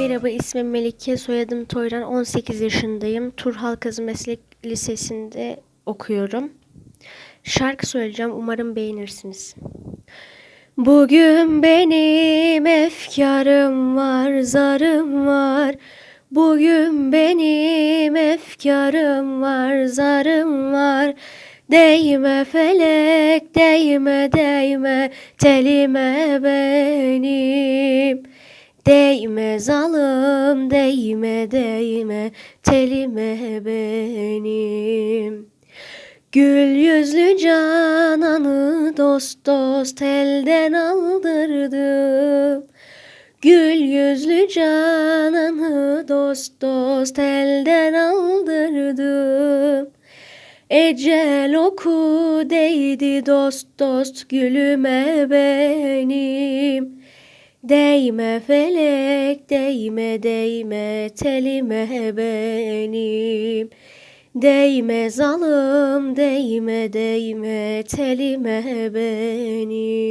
Merhaba ismim Melike, soyadım Toyran, 18 yaşındayım. Turhal Kazı Meslek Lisesi'nde okuyorum. Şarkı söyleyeceğim, umarım beğenirsiniz. Bugün benim efkarım var, zarım var. Bugün benim efkarım var, zarım var. Değme felek, değme değme telime benim. Değme zalım, değme değme telime benim. Gül yüzlü cananı dost dost elden aldırdım. Gül yüzlü cananı dost dost elden aldırdım. Ecel oku değdi dost dost gülüme benim. Değme felek, değme değme telime benim. Değme zalım, değme değme telime benim.